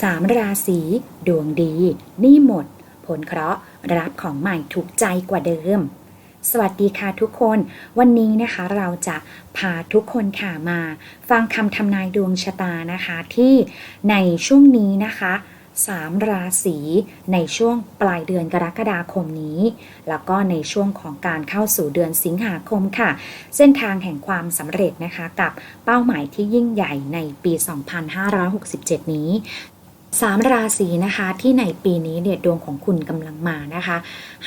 สามราศีดวงดี นี่หมด ผลเคราะห์รับของใหม่ถูกใจกว่าเดิม สวัสดีค่ะทุกคน วันนี้นะคะเราจะพาทุกคนค่ะมา ฟังคำทำนายดวงชะตานะคะที่ในช่วงนี้นะคะสามราศีในช่วงปลายเดือนกรกฎาคมนี้ แล้วก็ในช่วงของการเข้าสู่เดือนสิงหาคมค่ะ เส้นทางแห่งความสำเร็จนะคะกับเป้าหมายที่ยิ่งใหญ่ในปี 2567 นี้ สามราศีนะคะที่ในปีนี้เนี่ยดวงของคุณกำลังมานะคะ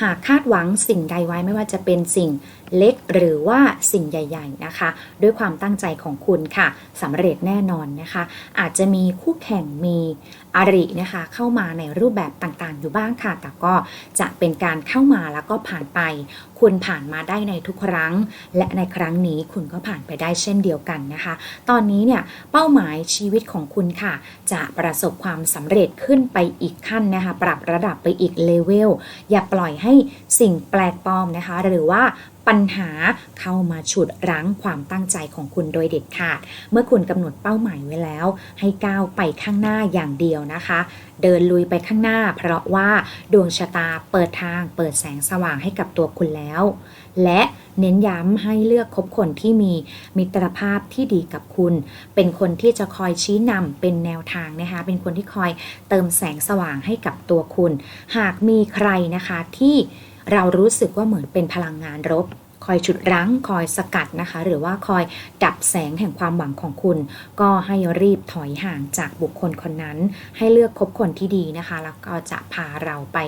หากคาดหวังสิ่งใดไว้ไม่ว่าจะเป็นสิ่งเล็กหรือว่าสิ่งใหญ่ ๆนะคะ ด้วยความตั้งใจของคุณค่ะสำเร็จแน่นอนนะคะ อาจจะมีคู่แข่งมีอรินะคะ เข้ามาในรูปแบบต่างๆ อยู่บ้างค่ะ แต่ก็จะเป็นการเข้ามาแล้วก็ผ่านไป คุณผ่านมาได้ในทุกครั้ง และในครั้งนี้คุณก็ผ่านไปได้เช่นเดียวกันนะคะ ตอนนี้เนี่ยเป้าหมายชีวิตของคุณค่ะ จะประสบความสำเร็จขึ้นไปอีกขั้นนะคะ ปรับระดับไปอีกเลเวลอย่าปล่อยให้สิ่งแปลกปลอมนะคะ หรือว่า ปัญหาเข้ามาฉุดรั้งความตั้งใจของคุณโดยเด็ดขาด เมื่อคุณกำหนดเป้าหมายไว้แล้ว ให้ก้าวไปข้างหน้าอย่างเดียวนะคะ เดินลุยไปข้างหน้า เพราะว่าดวงชะตาเปิดทางเปิดแสงสว่างให้กับตัวคุณแล้ว และเน้นย้ำให้เลือกคบคนที่มีมิตรภาพที่ดีกับคุณ เป็นคนที่จะคอยชี้นำเป็นแนวทางนะคะ เป็นคนที่คอยเติมแสงสว่างให้กับตัวคุณ หากมีใครนะคะที่ เรารู้สึกว่าเหมือนเป็นพลังงานรบ คอยฉุดรั้ง คอยสกัดนะคะ หรือว่าคอยดับแสงแห่งความหวังของคุณ ก็ให้รีบถอยห่างจากบุคคลคนนั้น ให้เลือกคบคนที่ดีนะคะ แล้วก็จะพาเราไป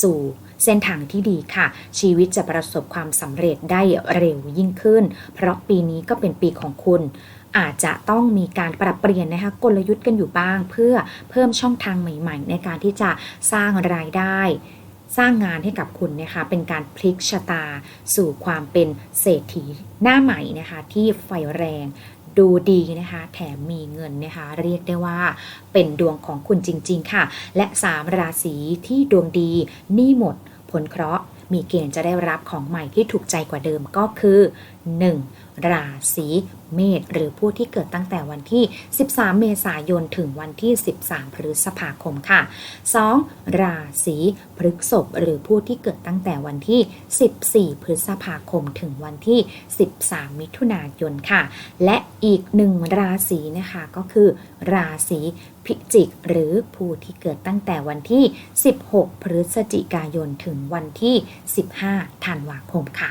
สู่เส้นทางที่ดีค่ะ ชีวิตจะประสบความสำเร็จได้เร็วยิ่งขึ้น เพราะปีนี้ก็เป็นปีของคุณอาจจะต้องมีการปรับเปลี่ยนนะคะกลยุทธ์กันอยู่บ้าง เพื่อเพิ่มช่องทางใหม่ ๆ ในการที่จะสร้างรายได้ สร้างงานให้กับคุณนะคะเป็นการพลิกชะตาสู่ความเป็นเศรษฐีหน้าใหม่นะคะที่ไฟแรงดูดีนะคะ แถมมีเงินนะคะ เรียกได้ว่าเป็นดวงของคุณจริง ๆ ค่ะ และสามราศีที่ดวงดีหนี่หมด ผลเคราะห์มีเกณฑ์จะได้รับของใหม่ที่ถูกใจกว่าเดิมก็คือ 1. ราศีเมษหรือผู้ที่เกิดตั้งแต่วันที่ 13 เมษายน ถึงวันที่ 13 พฤษภาคมค่ะ 2. ราศีพฤษภหรือผู้ที่เกิดตั้งแต่วันที่ 14 พฤษภาคม ถึงวันที่ 13 มิถุนายนค่ะ และอีกหนึ่งราศีนะคะก็คือ ราศีพิจิก หรือผู้ที่เกิดตั้งแต่วันที่ 16 พฤศจิกายน ถึงวันที่ 15 ธันวาคมค่ะ